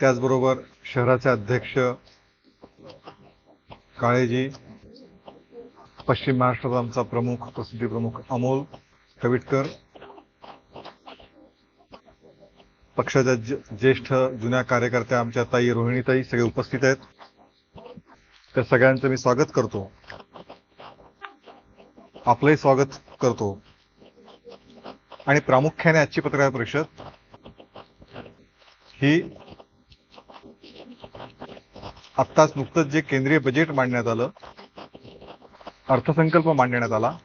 त्याचबरोबर शहराचे अध्यक्ष काळेजी पश्चिम महाराष्ट्राचा आमचा प्रमुख प्रसिद्धी प्रमुख अमोल कविटकर पक्षाच्या ज्येष्ठ जुन्या कार्यकर्त्या आमच्या ताई रोहिणीताई सगळे उपस्थित आहेत. त्या सगळ्यांचं मी स्वागत करतो. आपलंही स्वागत करतो. आणि प्रामुख्याने आजची पत्रकार परिषद ही आत्ताच नुकतंच जे केंद्रीय बजेट मांडण्यात आलं अर्थसंकल्प मांडण्यात आला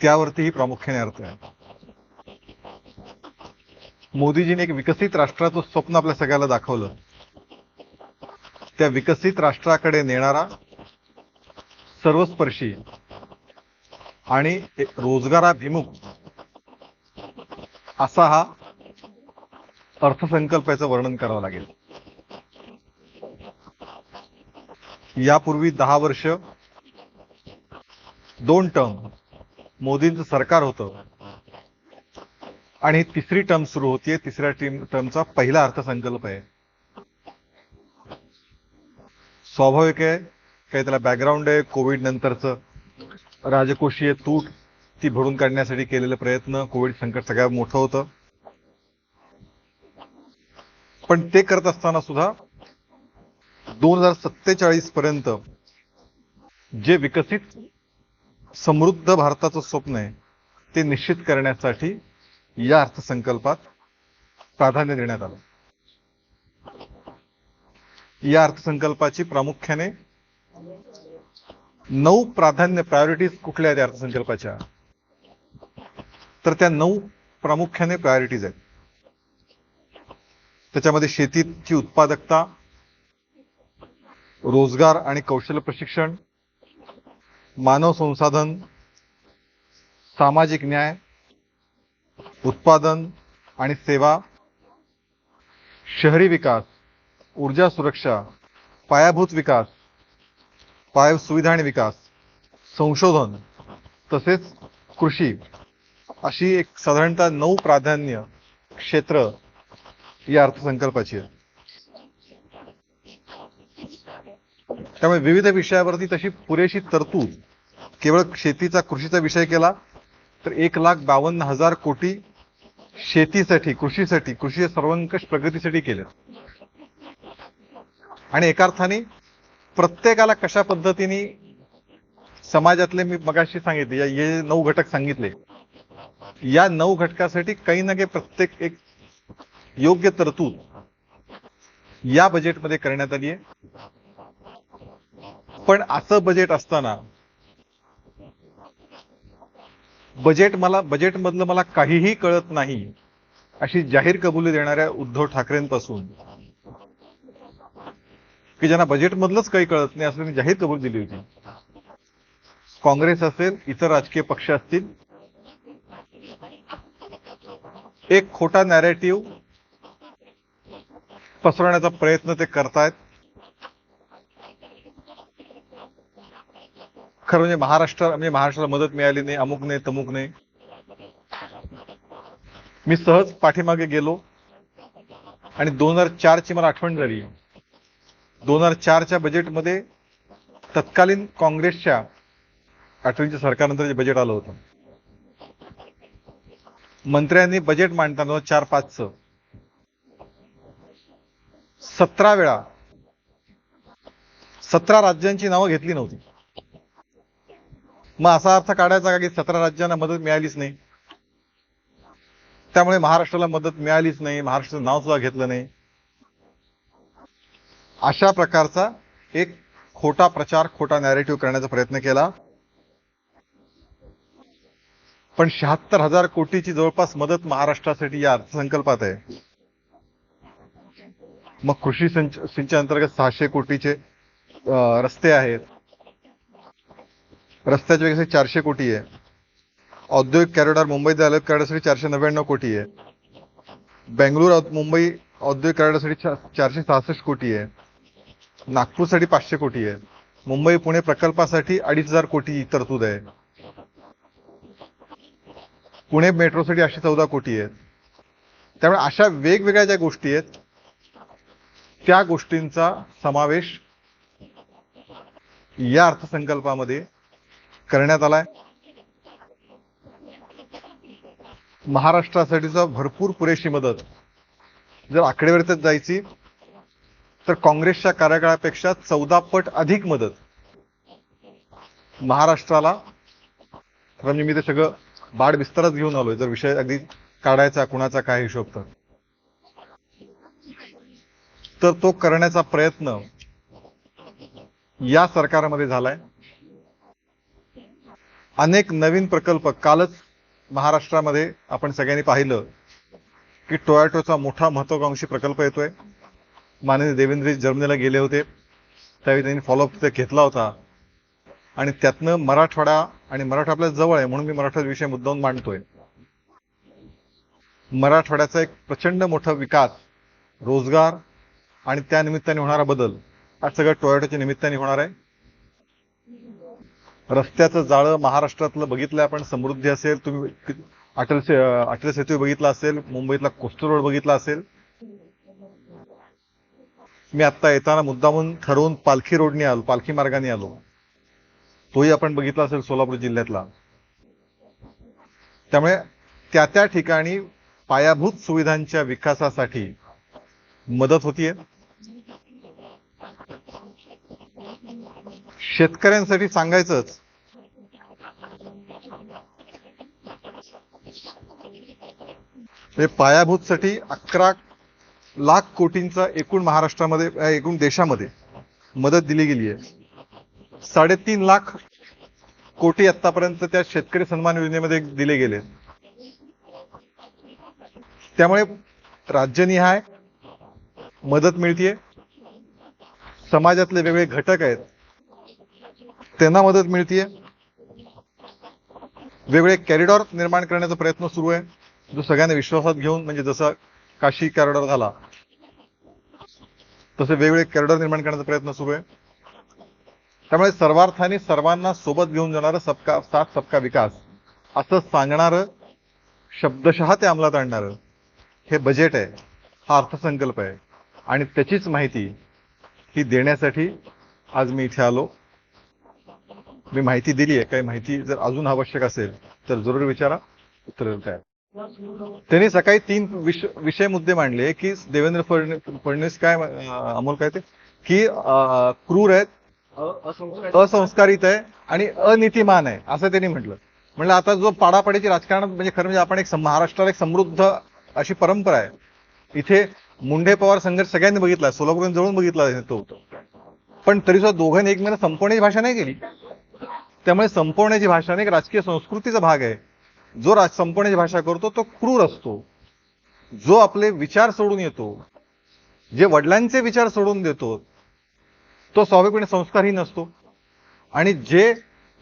त्यावरती ही प्रामुख्याने अर्थ आहे. मोदीजीने एक विकसित राष्ट्राचं स्वप्न आपल्या सगळ्याला दाखवलं. त्या विकसित राष्ट्राकडे नेणारा सर्वस्पर्शी आणि रोजगाराभिमुख असा हा अर्थसंकल्पाचं वर्णन करावं लागेल. यापूर्वी दहा वर्ष दोन टर्म मोदींचं सरकार होतं. आणि तिसरी टर्म सुरू होतीये. तिसऱ्या टर्मचा पहिला अर्थसंकल्प आहे. स्वाभाविक आहे. काही त्याला बॅकग्राऊंड आहे. कोविड नंतरचं राजकोषीय तूट ती भरून काढण्यासाठी केलेले प्रयत्न. कोविड संकट सगळ्यात मोठं होतं. पण ते करत असताना सुद्धा दोन हजार सत्तेचाळीस पर्यंत जे विकसित समृद्ध भारताचं स्वप्न आहे ते निश्चित करण्यासाठी या अर्थसंकल्पात प्राधान्य देण्यात आलं. या अर्थसंकल्पाची प्रामुख्याने नऊ प्राधान्य प्रायोरिटीज कुठल्या आहेत अर्थसंकल्पाच्या? तर त्या नऊ प्रामुख्याने प्रायोरिटीज आहेत. त्याच्यामध्ये शेतीची उत्पादकता रोजगार आणि कौशल्य प्रशिक्षण मानव संसाधन सामाजिक न्याय उत्पादन आणि सेवा शहरी विकास ऊर्जा सुरक्षा पायाभूत विकास पायाभूत सुविधा आणि विकास संशोधन तसेच कृषी अशी एक साधारणतः नऊ प्राधान्य क्षेत्र या अर्थसंकल्पाची आहे त्यामुळे विविध विषयावरती तशी पुरेशी तरतूद केवळ शेतीचा कृषीचा विषय केला तर एक लाख बावन्न हजार कोटी शेतीसाठी कृषीसाठी कृषी सर्वंकष प्रगतीसाठी केले. आणि एका अर्थाने प्रत्येकाला कशा पद्धतीने समाजातले मी मगाशी सांगितले या हे नऊ घटक सांगितले. या नऊ घटकासाठी काही ना काही प्रत्येक एक योग्य तरतूद या बजेटमध्ये करण्यात आली आहे. पण असं बजेट असताना बजेट मला बजेट मधलं मला काहीही कळत नाही अशी जाहीर कबुली देणाऱ्या उद्धव ठाकरेंपासून की ज्यांना बजेट मधलंच काही कळत नाही असं त्यांनी जाहीर कबूल दिली होती. काँग्रेस असेल इतर राजकीय पक्ष असतील एक खोटा नॅरेटिव्ह पसरवण्याचा प्रयत्न ते करतायत खरं म्हणजे महाराष्ट्र म्हणजे महाराष्ट्राला मदत मिळाली नाही अमुक नाही तमुक नाही. मी सहज पाठीमागे गेलो आणि दोन हजार चारची मला आठवण झाली. दोन हजार चारच्या बजेटमध्ये तत्कालीन काँग्रेसच्या आठवणीच्या सरकारनंतर जे बजेट आलं होतं. मंत्र्यांनी बजेट मांडताना चार पाचचं सतरा वेळा सतरा राज्यांची नावं घेतली नव्हती. मग असा अर्थ काढायचा का की सतरा राज्यांना मदत मिळालीच नाही? त्यामुळे महाराष्ट्राला मदत मिळालीच नाही महाराष्ट्राचं नाव सुद्धा घेतलं नाही. अशा प्रकारचा एक खोटा प्रचार खोटा नॅरेटिव्ह करण्याचा प्रयत्न केला. पण शहात्तर हजार कोटीची जवळपास मदत महाराष्ट्रासाठी या अर्थसंकल्पात आहे. मग कृषी सिंच सिंचन अंतर्गत सहाशे कोटीचे रस्ते आहेत. रस्त्याच्या विकासासाठी चारशे कोटी आहे. औद्योगिक कॅरिडॉर मुंबईत अलग कॉरिडॉरसाठी चारशे नव्याण्णव कोटी आहे. बेंगळूर मुंबई औद्योगिक कॅरिडॉरसाठी चारशे सहासष्ट कोटी आहे. नागपूरसाठी पाचशे कोटी आहे. मुंबई पुणे प्रकल्पासाठी अडीच हजार कोटी तरतूद आहे. पुणे मेट्रोसाठी आठशे चौदा कोटी आहेत. त्यामुळे अशा वेगवेगळ्या ज्या गोष्टी आहेत त्या गोष्टींचा समावेश या अर्थसंकल्पामध्ये करण्यात आलाय. महाराष्ट्रासाठीचा भरपूर पुरेशी मदत. जर आकडेवारीतच जायची तर काँग्रेसच्या कार्यकाळापेक्षा चौदा पट अधिक मदत. महाराष्ट्राला म्हणजे मी ते सगळं बाड विस्तारच घेऊन आलोय जर विषय अगदी काढायचा कुणाचा काय हिशोब तर. तर तो करण्याचा प्रयत्न या सरकारमध्ये झालाय. अनेक नवीन प्रकल्प कालच महाराष्ट्रामध्ये आपण सगळ्यांनी पाहिलं की टोयॅटोचा मोठा महत्वाकांक्षी प्रकल्प येतोय. माननीय देवेंद्रजी जर्मनीला गेले होते. त्यावेळी त्यांनी फॉलोअप तिथे घेतला होता. आणि त्यातनं मराठवाडा आणि मराठा आपल्या जवळ आहे म्हणून मी मराठा विषय मुद्दाहून मांडतोय. मराठवाड्याचा एक प्रचंड मोठा विकास रोजगार आणि त्या निमित्ताने होणारा बदल हा सगळं टोयोटाच्या निमित्ताने होणार आहे. रस्त्याचं जाळं महाराष्ट्रातलं बघितलं आपण समृद्धी असेल तुम्ही अटल से अटल सेतू बघितला असेल मुंबईतला कोस्टर रोड बघितला असेल. मी आत्ता येताना मुद्दामून ठरवून पालखी रोडने आलो पालखी मार्गाने आलो. तोही आपण बघितला असेल सोलापूर जिल्ह्यातला. त्यामुळे त्या त्या ठिकाणी पायाभूत सुविधांच्या विकासासाठी मदत होतीये. शेतकऱ्यांसाठी सांगायचंच म्हणजे पायाभूतसाठी अकरा लाख कोटींचा एकूण महाराष्ट्रामध्ये एकूण देशामध्ये मदत दिली गेली आहे. साडेतीन लाख कोटी आतापर्यंत त्या शेतकरी सन्मान योजनेमध्ये दिले गेले त्यामुळे राज्यनिहाय मदत मिळतीये. समाजातले वेगवेगळे घटक आहेत. त्यांना मदत मिळतीये. वेगवेगळे कॅरिडॉर निर्माण करण्याचा प्रयत्न सुरू आहे. जो सगळ्यांना विश्वासात घेऊन म्हणजे जसा काशी कॅरिडॉर झाला तसे वेगवेगळे कॅरिडॉर निर्माण करण्याचा प्रयत्न सुरू आहे. त्यामुळे सर्वार्थाने सर्वांना सोबत घेऊन जाणारं सबका साथ सबका विकास असं सांगणारं शब्दशः ते अंमलात आणणारं हे बजेट आहे हा अर्थसंकल्प आहे. आणि त्याचीच माहिती ही देण्यासाठी आज मी इथे आलो. मी माहिती दिली आहे काही माहिती जर अजून आवश्यक असेल तर जरूर विचारा उत्तर काय त्यांनी सकाळी तीन विष विषय मुद्दे मांडले की देवेंद्र फडणवीस काय अमोल काय ते? की क्रूर आहेत असंस्कारित आहे आणि अनितिमान आहे असं त्यांनी म्हटलं. म्हणलं आता जो पाडापाडीची राजकारणात म्हणजे खरं म्हणजे आपण एक महाराष्ट्राला एक समृद्ध अशी परंपरा आहे. इथे मुंडे पवार संघर्ष सगळ्यांनी बघितला सोलापूर जवळून बघितला तो. पण तरी सुद्धा दोघांनी एकमेकांना संपवण्याची भाषा नाही केली. त्यामुळे संपवण्याची भाषा नाही एक राजकीय संस्कृतीचा भाग आहे. जो राज संपवण्याची भाषा करतो तो क्रूर असतो. जो आपले विचार सोडून येतो जे वडिलांचे विचार सोडून देतो तो स्वाभाविकपणे संस्कारहीन असतो. आणि जे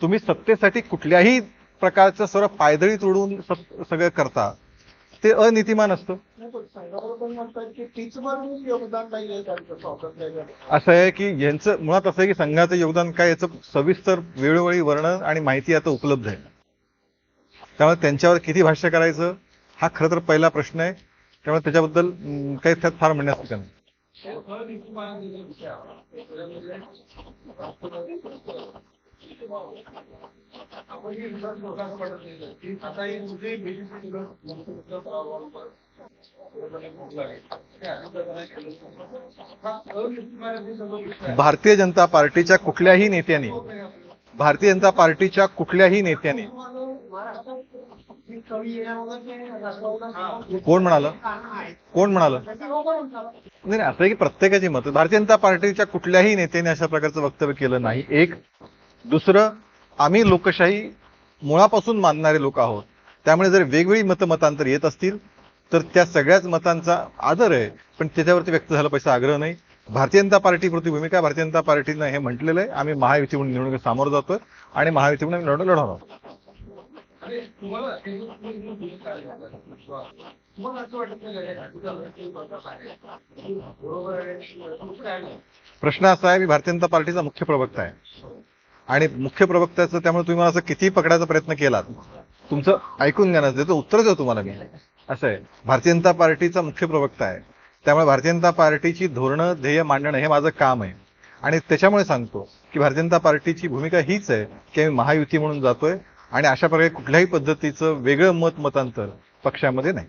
तुम्ही सत्तेसाठी कुठल्याही प्रकारचं सर्व पायदळी तोडून सगळं करता ते अनितिमान असतं. असं आहे की यांचं मुळात असं आहे की संघाचं योगदान काय याचं सविस्तर वेळोवेळी वर्णन आणि माहिती आता उपलब्ध आहे. त्यामुळे त्यांच्यावर किती भाष्य करायचं हा खरं तर पहिला प्रश्न आहे. त्यामुळे त्याच्याबद्दल काही त्यात फार म्हणण्यासारखं नाही. भारतीय जनता पार्टीच्या कुठल्याही नेत्याने भारतीय जनता पार्टीच्या कुठल्याही नेत्याने कोण म्हणाल? कोण म्हणालं? नाही नाही, असं की प्रत्येकाची मत. भारतीय जनता पार्टीच्या कुठल्याही नेत्याने अशा प्रकारचं वक्तव्य केलं नाही. एक. दुसरं आम्ही लोकशाही मुळापासून मानणारे लोक आहोत. त्यामुळे जर वेगवेगळी मतमतांतर येत असतील तर त्या सगळ्याच मतांचा आदर आहे. पण त्याच्यावरती व्यक्त झाला पैसा आग्रह नाही. भारतीय जनता पार्टीप्रती भूमिका भारतीय जनता पार्टीनं हे म्हटलेलं आहे. आम्ही महायुती म्हणून निवडणुकीत सामोरं जातोय आणि महायुती म्हणून लढवणार आहोत. प्रश्न असा आहे मी भारतीय जनता पार्टीचा मुख्य प्रवक्ता आहे. आणि मुख्य प्रवक्त्याचं त्यामुळे तुम्ही मला असं किती पकडायचा प्रयत्न केलात तुमचं ऐकून घ्या ना त्याचं उत्तर देऊ तुम्हाला मी. असं आहे. भारतीय जनता पार्टीचा मुख्य प्रवक्ता आहे. त्यामुळे भारतीय जनता पार्टीची धोरणं ध्येय मांडणं हे माझं काम आहे. आणि त्याच्यामुळे सांगतो की भारतीय जनता पार्टीची भूमिका हीच आहे की आम्ही महायुती म्हणून जातोय आणि अशा प्रकारे कुठल्याही पद्धतीचं वेगळं मत मतांतर पक्षामध्ये नाही.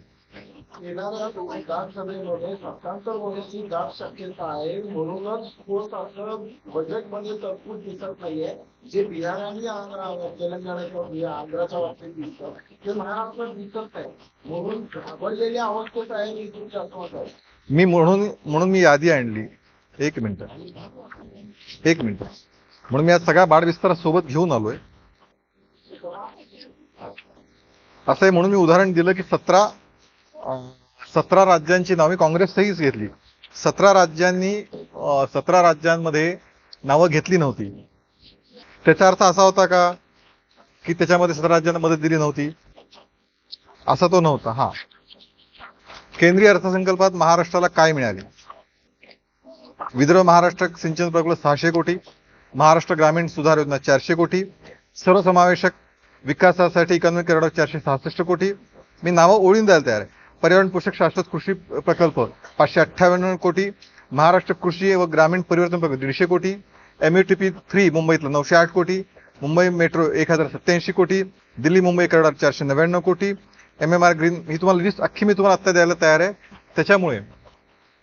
येणाऱ्या विधानसभेमध्ये सत्तांतर होण्याची दाट शक्यता आहे म्हणूनच ठोस असं बजेटमध्ये तरतूद दिसत नाहीये. जे बिहार आणि आंध्र तेलंगणाच्या बिहार- आंध्राच्या बाबतीत दिसतं ते महाराष्ट्रात दिसत नाही. म्हणून घाबरलेल्या अवस्थेत आहे मी म्हणून म्हणून मी यादी आणली. एक मिनिट. एक मिनिट. म्हणून मी आज सगळा बाढविस्तार सोबत घेऊन आलोय. असं आहे म्हणून मी उदाहरण दिलं की सतरा सतरा राज्यांची नावे काँग्रेसचीच घेतली. सतरा राज्यांनी सतरा राज्यांमध्ये नावं घेतली नव्हती. त्याचा अर्थ असा होता का की त्याच्यामध्ये सतरा राज्यांना मदत दिली नव्हती? असा तो नव्हता हा. केंद्रीय अर्थसंकल्पात महाराष्ट्राला काय मिळाले? विदर्भ महाराष्ट्र सिंचन प्रकल्प सहाशे कोटी महाराष्ट्र ग्रामीण सुधार योजना चारशे कोटी सर्वसमावेशक विकासासाठी इकॉनॉमिक कॉरिडॉर चारशे सहासष्ट कोटी. मी नावं ओळीन द्यायला तयार आहे. पर्यावरण पोषक शाश्वत कृषी प्रकल्प पाचशे अठ्ठावन्न कोटी. महाराष्ट्र कृषी व ग्रामीण परिवर्तन प्रकल्प दीडशे कोटी. M U T P three मुंबईतलं नऊशे आठ कोटी. मुंबई मेट्रो एक हजार सत्याऐंशी कोटी. दिल्ली मुंबई कॉरिडॉर चारशे नव्याण्णव कोटी. एम एम आर ग्रीन ही तुम्हाला लिस्ट अख्खी मी तुम्हाला आत्ता द्यायला तयार आहे. त्याच्यामुळे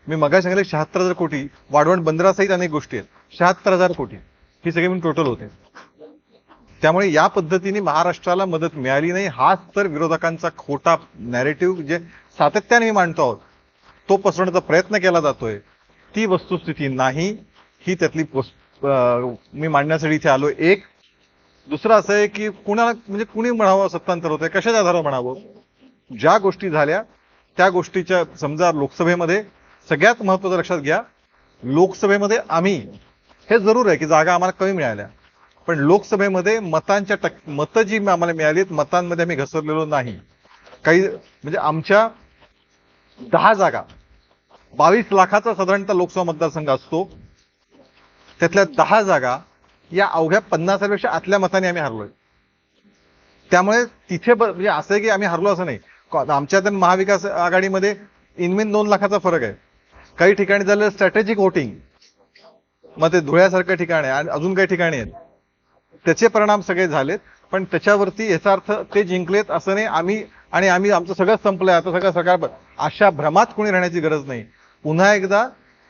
मी मगा सांगितले शहात्तर हजार कोटी. वाढवण बंदरासहित अनेक गोष्टी आहेत. शहात्तर हजार कोटी. ही सगळी मी टोटल होते. त्यामुळे या पद्धतीने महाराष्ट्राला मदत मिळाली नाही. हाच तर विरोधकांचा खोटा नॅरेटिव्ह जे सातत्याने मी मांडतो आहोत तो पसरवण्याचा प्रयत्न केला जातोय. ती वस्तुस्थिती नाही ही त्यातली मी मांडण्यासाठी इथे आलो एक दुसरं असं आहे की कुणाला म्हणजे कुणी म्हणावं सत्तांतर होतंय कशाच्या आधारावर म्हणावं? ज्या गोष्टी झाल्या त्या गोष्टीच्या समजा लोकसभेमध्ये सगळ्यात महत्वाचं लक्षात घ्या लोकसभेमध्ये आम्ही हे जरूर आहे की जागा आम्हाला कमी मिळाल्या. पण लोकसभेमध्ये मतांच्या टक मतं जी आम्हाला मिळाली आहेत मतांमध्ये आम्ही घसरलेलो नाही. काही म्हणजे आमच्या दहा जागा बावीस लाखाचा साधारणतः लोकसभा मतदारसंघ असतो. त्यातल्या दहा जागा या अवघ्या पन्नासापेक्षा आतल्या मताने आम्ही हरलोय. त्यामुळे तिथे ब- म्हणजे असं आहे की आम्ही हरलो असं नाही. आमच्या तर महाविकास आघाडीमध्ये इनमेन दोन लाखाचा फरक आहे. काही ठिकाणी झालं स्ट्रॅटेजिक वोटिंग मग ते धुळ्यासारख्या ठिकाण आहे आणि अजून काही ठिकाणी आहेत. त्याचे परिणाम सगळे झालेत पण त्याच्यावरती याचा अर्थ ते जिंकलेत असं नाही. आम्ही आणि आम्ही आमचं सगळं संपलंय आता सगळं सरकार अशा भ्रमात कोणी राहण्याची गरज नाही. पुन्हा एकदा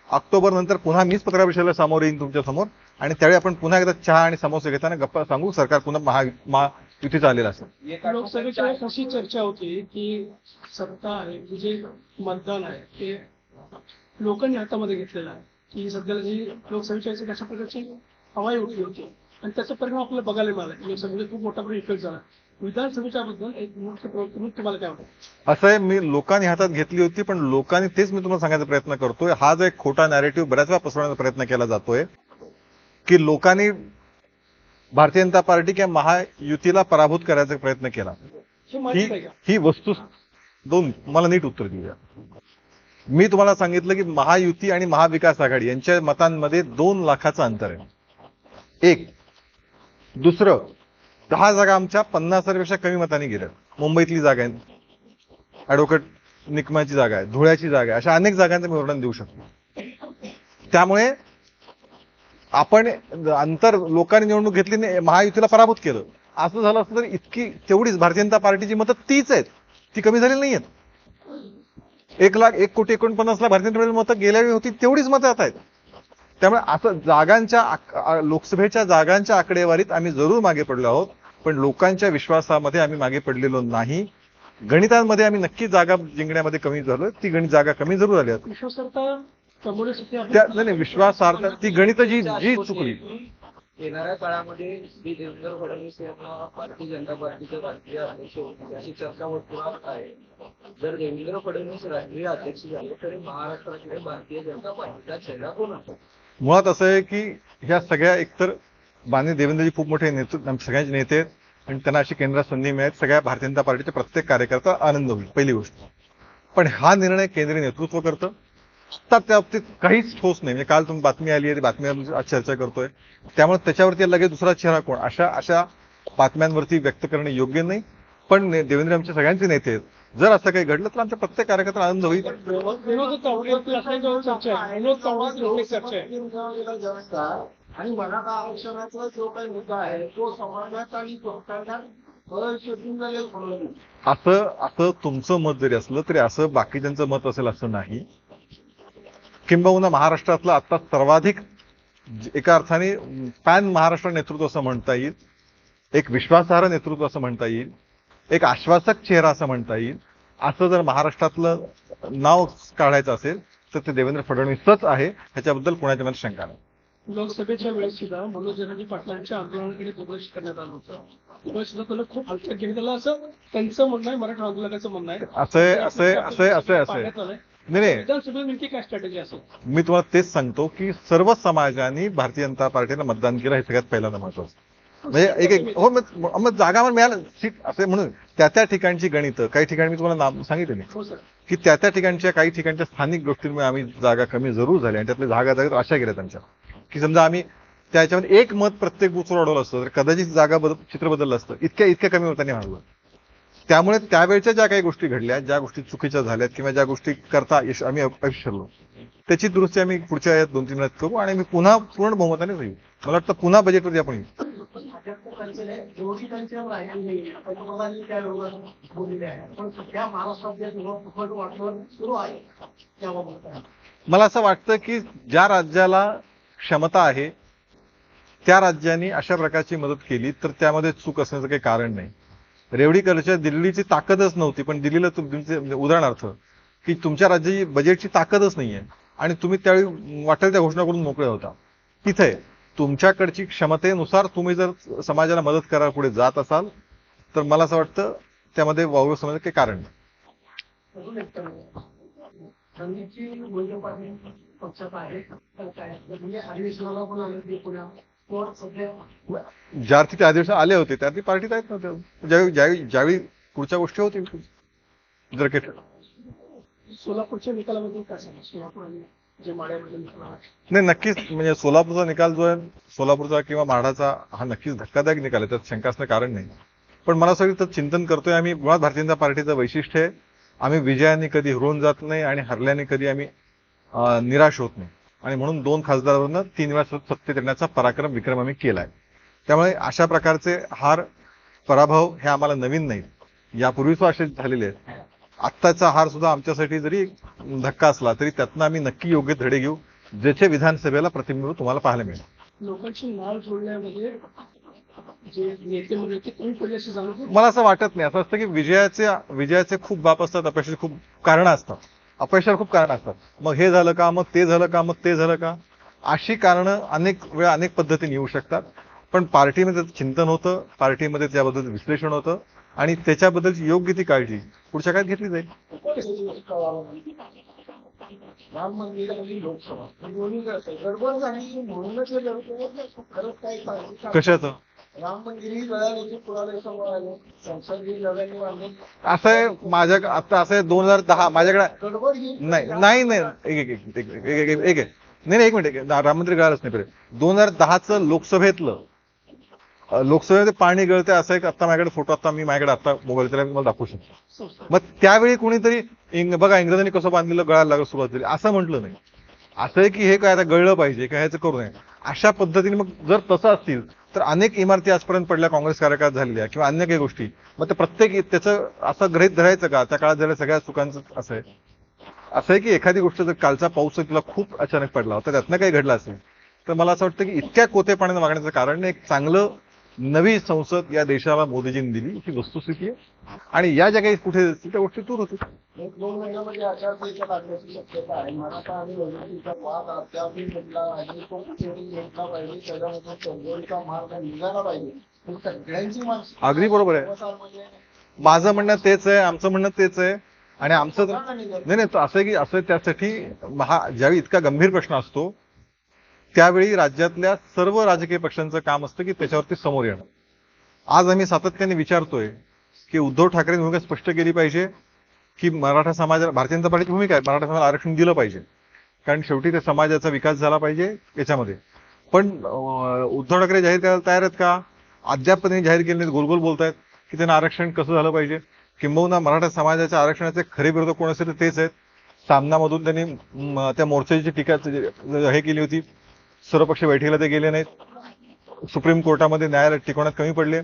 ऑक्टोबर नंतर पुन्हा मीच पत्रपरिषदेला समोर येईन तुमच्यासमोर आणि त्यावेळी आपण पुन्हा एकदा चहा आणि समोसे घेताना गप्पा सांगू. सरकार पुन्हा महा महायुतीचं आलेलं असेल. लोकसभेच्या वेळेस अशी चर्चा होती की सत्ता आहे की जे मतदान आहे ते लोकांनी हातामध्ये घेतलेलं आहे. की सध्याला जी लोकसभेच्या कशा प्रकारची हवाई उठली होती. आणि त्याचा परिणाम आपल्याला बघायला मिळाला. लोकसभेमध्ये खूप मोठा प्रमाणात इफेक्ट झाला. विधानसभेच्या बद्दल एक मुख्य प्रवक्ते म्हणून तुम्हाला काय वाटतं? असं आहे मी लोकांनी हातात घेतली होती पण लोकांनी तेच मी तुम्हाला सांगायचा प्रयत्न करतोय. हा जो एक खोटा नॅरेटिव्ह बऱ्याच वेळा पसरवण्याचा प्रयत्न केला जातोय की लोकांनी भारतीय जनता पार्टी किंवा महायुतीला पराभूत करायचा प्रयत्न केला. हे ही ही वस्तू दोन मला नीट उत्तर देऊया मी तुम्हाला सांगितलं की महायुती आणि महाविकास आघाडी यांच्या मतांमध्ये दोन लाखाचं अंतर आहे. एक दुसरं दहा जागा आमच्या पन्नास पन्नासापेक्षा कमी मतांनी गेल्या मुंबईतली जागा आहे. ॲडव्होकेट निकमाची जागा आहे धुळ्याची जागा आहे अशा अनेक जागांचं मी वर्णन देऊ शकतो. त्यामुळे आपण अंतर लोकांनी निवडणूक घेतली आणि महायुतीला पराभूत केलं. असं झालं असतं तर इतकी तेवढीच भारतीय जनता पार्टीची मतं तीच आहेत. ती कमी झालेली नाही आहेत एक लाख एक कोटी एकोणपन्नास लाख भारतीय जनता पार्टीची मतं गेल्या होती तेवढीच मतं आता आहेत. त्यामुळे असं जागांच्या लोकसभेच्या जागांच्या आकडेवारीत आम्ही जरूर मागे पडलो आहोत पण लोकांच्या विश्वासामध्ये आम्ही मागे पडलेलो नाही. गणितांमध्ये आम्ही नक्की जागा जिंकण्यामध्ये कमी झालो ती गणित जागा कमी जरूर त्या नाही, नाही विश्वासार्हता ती गणित जी जी चुकली. येणाऱ्या काळामध्ये श्री देवेंद्र फडणवीस यांना भारतीय जनता पार्टीचे राष्ट्रीय अध्यक्ष होतील अशी चर्चा होत आहे. जर देवेंद्र फडणवीस राष्ट्रीय अध्यक्ष झाले तरी महाराष्ट्राकडे भारतीय जनता पार्टीचा चेहरा कोण असेल? मुळात असं आहे की ह्या सगळ्या एकतर माननीय देवेंद्रजी खूप मोठे नेतृत्व सगळ्यांचे नेते आहेत आणि त्यांना अशी केंद्रात संधी मिळत सगळ्या भारतीय जनता पार्टीच्या प्रत्येक कार्यकर्ता आनंद होईल पहिली गोष्ट. पण हा निर्णय केंद्रीय नेतृत्व करतं. आता त्या बाबतीत काहीच ठोस नाही. म्हणजे काल तुम्ही बातमी आली आहे बातमीवर चर्चा करतोय. त्यामुळे त्याच्यावरती लगेच दुसरा चेहरा कोण? अशा अशा बातम्यांवरती व्यक्त करणे योग्य नाही. पण देवेंद्र आमचे सगळ्यांचे नेते आहेत. जर असं काही घडलं तर आमच्या प्रत्येक कार्यकर्त्याला आनंद होईल. आणि मराठा आरक्षणाचा जो काही मुद्दा आहे तो समाजात आणि असं असं तुमचं मत जरी असलं तरी असं बाकीच्यांचं मत असेल असं नाही. किंबहुना महाराष्ट्रातलं आता सर्वाधिक एका अर्थाने पॅन महाराष्ट्र नेतृत्व असं म्हणता येईल. एक विश्वासार्ह नेतृत्व असं म्हणता येईल. एक आश्वासक चेहरा असं म्हणता येईल. असं जर महाराष्ट्रातलं नाव काढायचं असेल तर ते देवेंद्र फडणवीसच आहे. ह्याच्याबद्दल कोणाच्या मनात शंका नाही. लोकसभेच्या वेळेस सुद्धा मनोज जरांगे पाटलांच्या आंदोलनाकडे दुर्लक्ष करण्यात आलं होतं. त्यामुळे सुद्धा त्याला खूप हलक्यात घेण्यात आलं असं त्यांचं म्हणणं आहे मराठा आंदोलकाचं म्हणणं आहे. असं असं असं आहे असं असं मी तुम्हाला तेच सांगतो की सर्व समाजाने भारतीय जनता पार्टीला मतदान केलं हे सगळ्यात पहिल्यांदा महत्वाचं म्हणजे एक एक हो मग मग जागावर मिळालं सीट असे म्हणून त्या त्या ठिकाणची गणितं काही ठिकाणी मी तुम्हाला नाम सांगितले नाही. हो की त्या त्या ठिकाणच्या काही ठिकाणच्या स्थानिक गोष्टींमुळे आम्ही जागा कमी जरूर झाल्या आणि त्यातल्या जागा जागा अशा गेल्या त्यांच्या. की समजा आम्ही त्याच्यामध्ये एक मत प्रत्येक बूथवर अडवलं असतं तर कदाचित जागा बदल चित्र बदललं असतं. इतक्या इतक्या कमी मतांनी हरवलं त्यामुळे त्यावेळच्या ज्या काही गोष्टी घडल्या ज्या गोष्टी चुकीच्या झाल्यात किंवा ज्या गोष्टी करता यश आम्ही ठरलो त्याची दुरुस्ती आम्ही पुढच्या यात दोन तीन महिन्यात करू आणि मी पुन्हा पूर्ण बहुमताने येईल मला वाटतं पुन्हा बजेटवरती आपण येऊ. त्यांचे जेवढी त्यांच्या राहिलेली नाही पंतप्रधानांनी त्या योगात बोललेले आहे. पण सध्या महाराष्ट्रात जे फुकट वाटवण सुरू आहे. त्याबाबत मला असं वाटतं की ज्या राज्याला क्षमता आहे त्या राज्यांनी अशा प्रकारची मदत केली तर त्यामध्ये चूक असण्याचं काही कारण नाही. रेवडीकरच्या दिल्लीची ताकदच नव्हती पण दिल्लीला तुमचे म्हणजे उदाहरणार्थ की तुमच्या राज्याची बजेटची ताकदच नाहीये. आणि तुम्ही त्यावेळी वाटेल त्या घोषणा करून मोकळे होता. तिथे तुमच्याकडची क्षमतेनुसार तुम्ही जर समाजाला मदत करायला पुढे जात असाल तर मला असं वाटतं त्यामध्ये वावग समजायचं काही कारण काय? म्हणजे ज्या अर्थी ते अधिवेशन आले होते त्या अर्थी पार्टीत आहेत ना. ज्यावेळी ज्यावेळी ज्यावेळी पुढच्या गोष्टी होतील जर काही सोलापूरच्या निकालाबद्दल काय सांगा सोलापूर नाही नक्कीच म्हणजे सोलापूरचा निकाल जो आहे सोलापूरचा किंवा माढाचा हा नक्कीच धक्कादायक निकाल आहे त्यात शंका असणं कारण नाही. पण मला असं वाटतं चिंतन करतोय आम्ही मुळात भारतीय जनता पार्टीचं वैशिष्ट्य आहे आम्ही विजयाने कधी हरवून जात नाही आणि हरल्याने कधी आम्ही निराश होत नाही. आणि म्हणून दोन खासदारांना तीन वेळा सत्य देण्याचा पराक्रम विक्रम आम्ही केलाय. त्यामुळे अशा प्रकारचे हार पराभव हे आम्हाला नवीन नाहीत. यापूर्वीच असे झालेले आहेत. आत्ताचा हार सुद्धा आमच्यासाठी जरी धक्का असला तरी त्यातनं आम्ही नक्की योग्य धडे घेऊ ज्याचे विधानसभेला प्रतिबिंब तुम्हाला पाहायला मिळेल. लोकांची जोडण्यामध्ये मला असं वाटत नाही. असं असतं की विजयाचे विजयाचे खूप बाप असतात अपयशाचे खूप कारणं असतात. अपयशाला खूप कारणं असतात. मग हे झालं का? मग ते झालं का? मग ते झालं का? अशी कारणं अनेक वेळा अनेक पद्धतीने येऊ शकतात. पण पार्टीमध्ये चिंतन होतं. पार्टीमध्ये त्याबद्दल विश्लेषण होतं. आणि त्याच्याबद्दलची योग्य ती काळजी पुढच्या काळात घेतली जाईल राम मंदिर आणि लोकसभा हे दोन्ही करते गडबड झाली म्हणूनच हे लढतंय. खरंच काही काळजी का- कशाचं राम मंदिर ही लढायची पुराले समोर आले संसद ही लढाई वाढली असं आहे माझ्या आता असं आहे दोन हजार दहा माझ्याकडे गडबड ही नाही नाही नाही एक एक एक एक एक एक एक एक एक नाही नाही एक मिनिट एक- राम मंदिर कळालंच नाही पहिले दोन हजार दहाचं लोकसभेतलं लोकसभेमध्ये पाणी गळते असं एक आता माझ्याकडे फोटो आता मी माझ्याकडे आता मोबाईल त्याला मला दाखवू शकतो. मग त्यावेळी कोणीतरी इंग बघा इंग्रजांनी कसं बांधलेलं गळायला लागलं सुरुवात झाली. असं म्हटलं नाही. असं आहे की हे काय आता गळलं पाहिजे काय ह्याचं करू नये. अशा पद्धतीने मग जर तसं असतील तर अनेक इमारती आजपर्यंत पडल्या काँग्रेस कार्यकाळात झालेल्या किंवा अन्य काही गोष्टी. मग ते प्रत्येक त्याचं असं ग्रहित धरायचं का? त्या काळात झाल्या सगळ्या चुकांचं असं आहे. असं आहे की एखादी गोष्ट जर कालचा पाऊस तुला खूप अचानक पडला होता त्यातनं काही घडलं असेल. तर मला असं वाटतं की इतक्या कोते पाण्यानं कारण एक चांगलं नवी संसद या देशाला मोदीजींनी दिली ही वस्तुस्थिती आहे. आणि या ज्या काही कुठे असतील त्या गोष्टी दूर होतील. अगदी बरोबर आहे. माझं म्हणणं तेच आहे आमचं म्हणणं तेच आहे. आणि आमचं नाही नाही असं की असं त्यासाठी हा ज्यावेळी इतका गंभीर प्रश्न असतो त्यावेळी राज्यातल्या सर्व राजकीय पक्षांचं काम असतं की त्याच्यावरती समोर येणं. आज आम्ही सातत्याने विचारतोय की उद्धव ठाकरेंनी भूमिका स्पष्ट केली पाहिजे की मराठा समाजाला भारतीय जनता पार्टीची भूमिका आहे मराठा समाजाला आरक्षण दिलं पाहिजे. कारण शेवटी त्या समाजाचा विकास झाला पाहिजे याच्यामध्ये. पण उद्धव ठाकरे जाहीर करायला तयार आहेत का? अद्याप त्यांनी जाहीर केले नाहीत गोलगोल बोलतायत की त्यांना आरक्षण कसं झालं पाहिजे? किंबहुना मराठा समाजाच्या आरक्षणाचे खरे विरोधक कोण असेल तर तेच आहेत. सामनामधून त्यांनी त्या मोर्चाची टीका हे केली होती. सर्वपक्ष बैठकीला ते गेले नाहीत. सुप्रीम कोर्टामध्ये न्यायालय टिकवण्यात कमी पडले.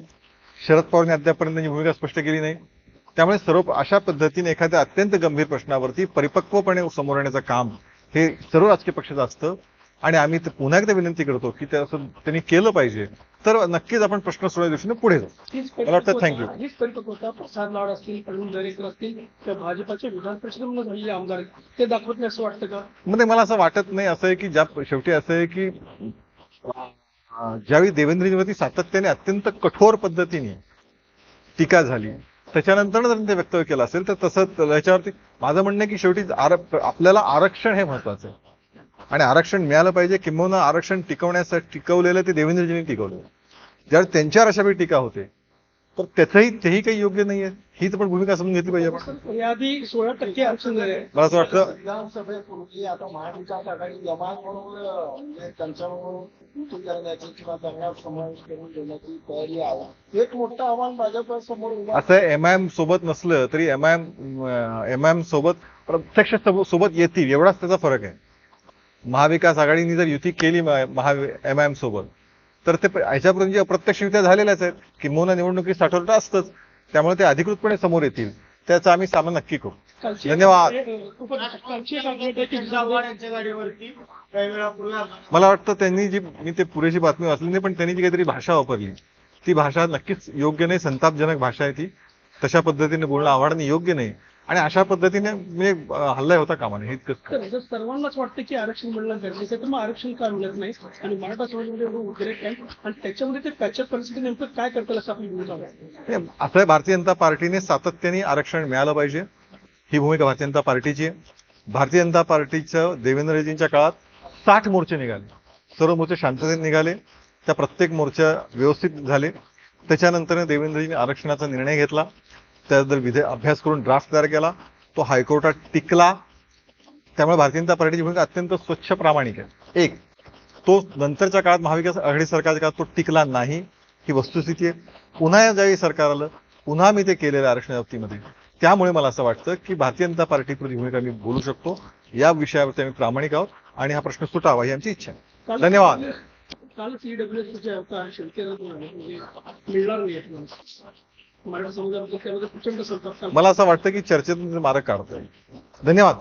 शरद पवारांनी अद्यापर्यंत त्यांची भूमिका स्पष्ट केली नाही. त्यामुळे सर्व अशा पद्धतीने एखाद्या अत्यंत गंभीर प्रश्नावरती परिपक्वपणे समोर येण्याचं काम हे सर्व राजकीय पक्षाचं असतं. आणि आम्ही पुन्हा एकदा विनंती करतो की ते असं त्यांनी केलं पाहिजे. तर नक्कीच आपण प्रश्न सोडवण्याच्या दृष्टीने पुढे जाऊ. मला वाटतं परिपक्वता प्रसाद लाड असतील प्रवीण दरेकर असतील त्या भाजपाचे विधान परिषदेमधून झालेले आमदार. ते दाखवत नाही असं वाटतं का? म्हणजे मला असं वाटत नाही असं आहे की ज्या शेवटी असं आहे की ज्यावेळी देवेंद्रजीवरती सातत्याने अत्यंत कठोर पद्धतीने टीका झाली त्याच्यानंतर जर ते वक्तव्य केलं असेल तर तसं त्याच्यावरती माझं म्हणणं की शेवटी आपल्याला आरक्षण हे महत्वाचं आहे. आणि आरक्षण मिळालं पाहिजे. किंबहुना आरक्षण टिकवण्यासाठी टिकवलेलं ते देवेंद्रजींनी टिकवलं. ज्यावेळी त्यांच्यावर अशा वेळी टीका होते तर त्याचंही तेही काही योग्य नाहीये. हीच पण भूमिका समजून घेतली पाहिजे आपण. याआधी सोळा टक्के आरक्षण झाले मला असं वाटतं विधानसभेपूर्वी आता महाविकास आघाडी जमात म्हणून म्हणजे त्यांच्याबरोबर किंवा त्यांना समावेश करून देण्याची तयारी आहे. एक मोठं आव्हान भाजप समोर असं एम आय एम सोबत नसलं तरी M I M M I M सोबत प्रत्यक्ष सोब- सोबत येतील. एवढाच त्याचा फरक आहे. महाविकास आघाडीने जर युती केली एम आय एम सोबत तर ते ह्याच्यापर्यंत जे अप्रत्यक्ष युत्या झालेल्याच आहेत किंबहुना निवडणुकीत साठवलं असतंच. त्यामुळे ते अधिकृतपणे समोर येतील. त्याचा आम्ही सामना नक्की करू. धन्यवाद. मला वाटतं त्यांनी जी मी ते पुरेशी बातमी वाचली नाही पण त्यांनी जी काहीतरी भाषा वापरली ती भाषा नक्कीच योग्य नाही संतापजनक भाषा आहे ती. तशा पद्धतीने बोलणं आवडणं योग्य नाही. आणि अशा पद्धतीने म्हणजे हल्ला होता कामा नये इतकंच जर सर्वांनाच वाटतं की आरक्षण मिळणं गरजेचं आहे तर मग आरक्षण का मिळत नाही? आणि मराठा समाजामध्ये एवढं उद्रेक आहे आणि त्याच्यामध्ये ते पॅचअप परिस्थिती नेमकं काय करतील असं आपली भूमिका असं आहे भारतीय जनता पार्टीने सातत्याने आरक्षण मिळालं पाहिजे. ही भूमिका भारतीय जनता पार्टीची आहे. भारतीय जनता पार्टीचं देवेंद्रजींच्या काळात साठ मोर्चे निघाले. सर्व मोर्चे शांततेने निघाले. त्या प्रत्येक मोर्चा व्यवस्थित झाले. त्याच्यानंतर देवेंद्रजींनी आरक्षणाचा निर्णय घेतला. त्याबद्दल विधेयक अभ्यास करून ड्राफ्ट तयार केला. तो हायकोर्टात टिकला. त्यामुळे भारतीय जनता पार्टीची भूमिका अत्यंत स्वच्छ प्रामाणिक आहे. एक तो नंतरच्या काळात महाविकास आघाडी सरकारच्या काळात तो टिकला नाही. ही वस्तुस्थिती आहे. पुन्हा ज्यावेळी सरकार आलं पुन्हा मी ते केलेल्या आरक्षण बाबतीमध्ये. त्यामुळे मला असं वाटतं की भारतीय जनता पार्टीप्रती भूमिका मी बोलू शकतो. या विषयावरती आम्ही प्रामाणिक आहोत आणि हा प्रश्न सुटावा ही आमची इच्छा आहे. धन्यवाद. काल सीडब्ल्यूएस मिळणार नाही मराठा प्रचंड मला असं वाटतं की चर्चेतून मार्ग काढतोय. धन्यवाद.